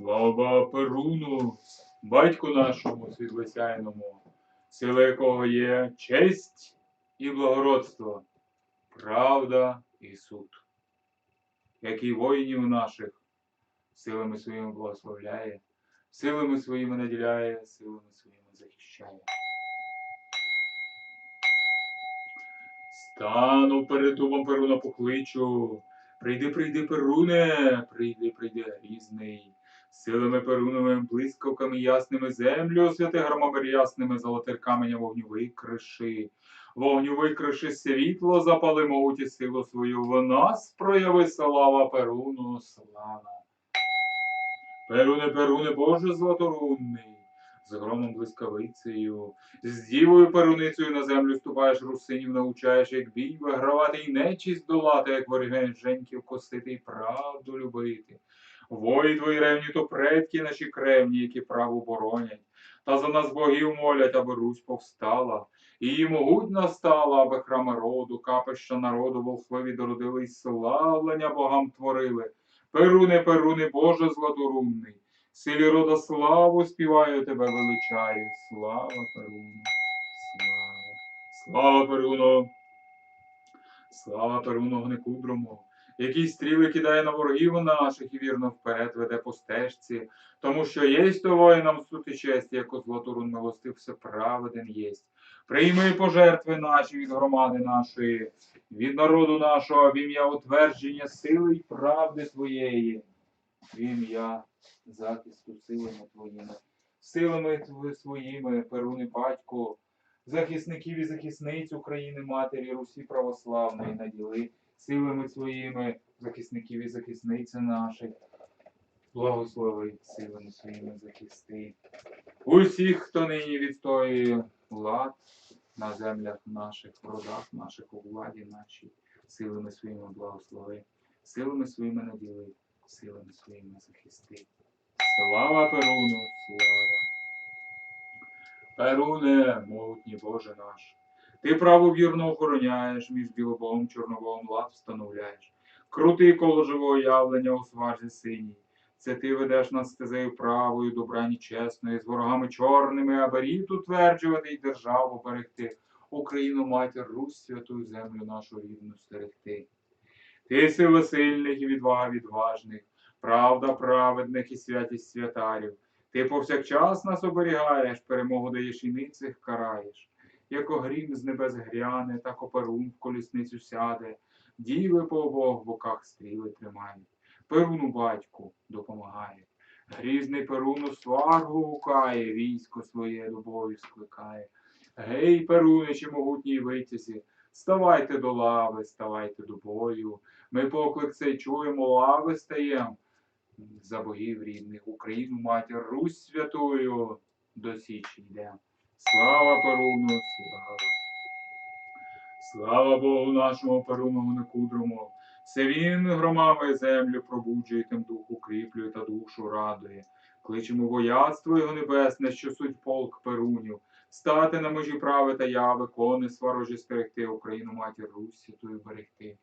Слава Перуну, батьку нашому світлосяйному, сила якого є честь і благородство, правда і суд, який воїнів наших силами своїми благословляє, силами своїми наділяє, силами своїми захищає. Стану перед дубом Перуна покличу. Прийди, прийди, Перуне, прийди, прийди, грізний. Силами Перуновими, блискавками ясними землю освяти громами ясними, золотих каменя вогню викриши. Вогню викриши світло, запали могуті силу свою. В нас прояви слава Перуну, слава. Перуне, Перуне, Боже златорунний, з громом блискавицею, з дівою перуницею на землю ступаєш, русинів научаєш, як бій вигравати й нечість долати, як ворігень женьків косити й правду любити. Вої твої ревні, то предки наші кревні, які праву боронять. Та за нас богів молять, аби Русь повстала. І її могутня стала, аби храми роду, капища народу, волхвеві дородили й славлення богам творили. Перуне, Перуне, Боже златорунний, силі рода славу співаю тебе величаю. Слава Перуну, слава, слава Перуно, слава Перуну гнекудрому, який стріли кидає на ворогів наших і вірно вперед веде по стежці, тому що єсть то воїнам суд і честь, яко златорун милостив все праведен єсть. Прийми пожертви наші від громади нашої, від народу нашого, в ім'я утвердження сили й правди Твоєї, в ім'я захисту силами Твоїми, силами своїми, Перуни Батько, захисників і захисниць України, Матері Русі Православної, наділи силами своїми, захисників і захисниць наших, благослови силами своїми захисти. Усіх, хто нині відстоює влад на землях наших, в родах наших, у владі нашій, силами своїми благослови, силами своїми наділи, силами своїми захисти. Слава Перуну, слава! Перуне, могутній Боже наш, ти право вірно охороняєш, між білобогом, чорнобогом лад встановляєш. Крутий коло живого явлення у сважі синій. Це ти ведеш нас стезею правою, добрані чесною, з ворогами чорними, аби рід утверджувати й державу берегти, Україну матір, Русь, святу землю нашу рідну стерегти. Ти сила сильних і відвага відважних, правда праведних і святість святарів. Ти повсякчас нас оберігаєш, перемогу даєш і ницих караєш. Як огрім з небес гряне, так оперун в колісницю сяде, діви по обох боках стріли тримають. Перуну батьку допомагає. Грізний Перуну сваргу гукає, військо своє бою скликає. Гей, Перуничі, могутній витязі, ставайте до лави, ставайте до бою. Ми поклик цей чуємо, лави стаєм. За богів рідних Україну, матір Русь святою до січі йде. Слава Перуну, слава! Слава Богу нашому Перуну некудрому. Це він громами землю пробуджує, тим дух укріплює та душу радує. Кличемо вояцтво його небесне, що суть полк Перунів, стати на межі прави та яви, кони сварожі стерегти, Україну матір Русь святою берегти.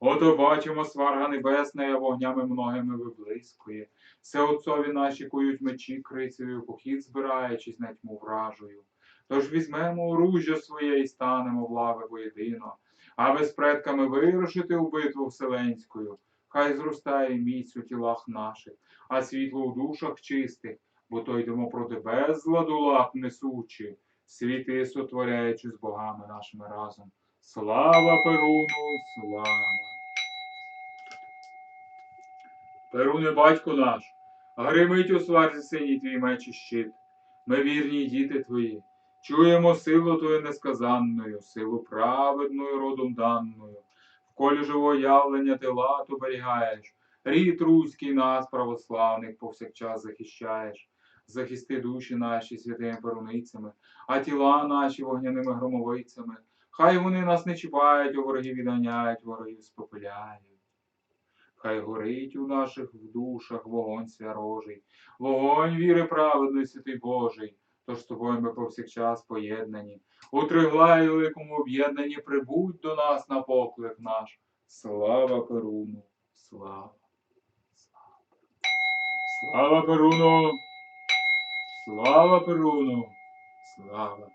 Ото бачимо, сварга небесна, я вогнями многими виблискує. Все отцові наші кують мечі крицею, похід збираючись на тьму вражою. Тож візьмемо оружжя своє і станемо в лави воєдино, аби з предками вирушити у битву вселенською. Хай зростає міць у тілах наших, а світло у душах чистих, бо то йдемо проти безладу лап несучи, світи сотворяючи з богами нашими разом. Слава Перуну, слава! Перуне, батько наш, гримить у сварзі синій твій меч і щит. Ми вірні діти твої, чуємо силу твою несказанною, силу праведною родом даною. В колі живого явлення ти лад оберігаєш, рід руський нас, православних, повсякчас захищаєш. Захисти душі наші святими перуницями, а тіла наші вогняними громовицями. Хай вони нас не чіпають, а ворогів відганяють, ворогів спопиляють. Хай горить у наших душах вогонь свярожий, вогонь віри праведної, святий Божий. Тож тобою ми повсякчас поєднані. У триглаї великому об'єднанні прибудь до нас на поклик наш. Слава Перуну, слава! Слава Перуну! Слава Перуну! Слава!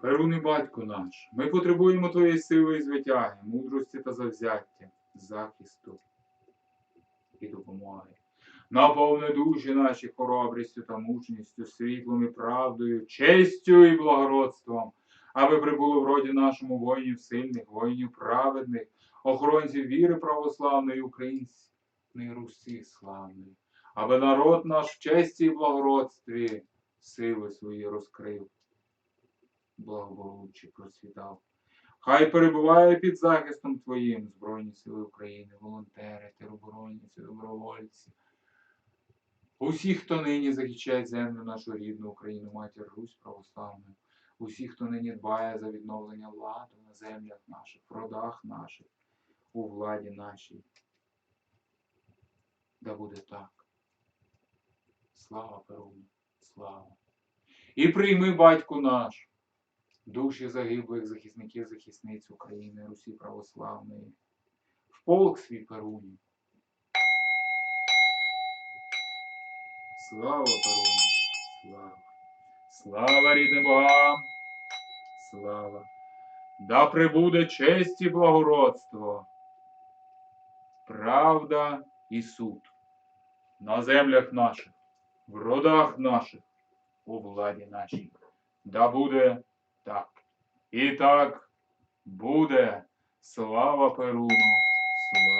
Перуний батько наш, ми потребуємо твоєї сили і звитяги, мудрості та завзяття, захисту і допомоги. Наповни душі наші хоробрістю та мужністю, світлом і правдою, честю і благородством, аби прибуло в роді нашому воїнів сильних, воїнів праведних, охоронців віри православної, української Русі славної, аби народ наш в честі і благородстві сили свої розкрив, благополуччя процвітав. Хай перебуває під захистом Твоїм Збройні Сили України, волонтери, тероборонці, добровольці. Усі, хто нині захищає землю нашу рідну Україну, матір Русь православну, усі, хто нині дбає за відновлення ладу на землях наших, в родах наших, у владі нашій. Да буде так. Слава Перуну, слава. І прийми, батьку наш, душі загиблих захисників, захисниць України, Русі православної, в полк свій Перуні. Слава Перуну, слава. Слава рідним богам, слава. Да прибуде честь і благородство, правда і суд на землях наших, в родах наших, у владі нашій. Да буде так. І так буде. Слава Перуну, слава.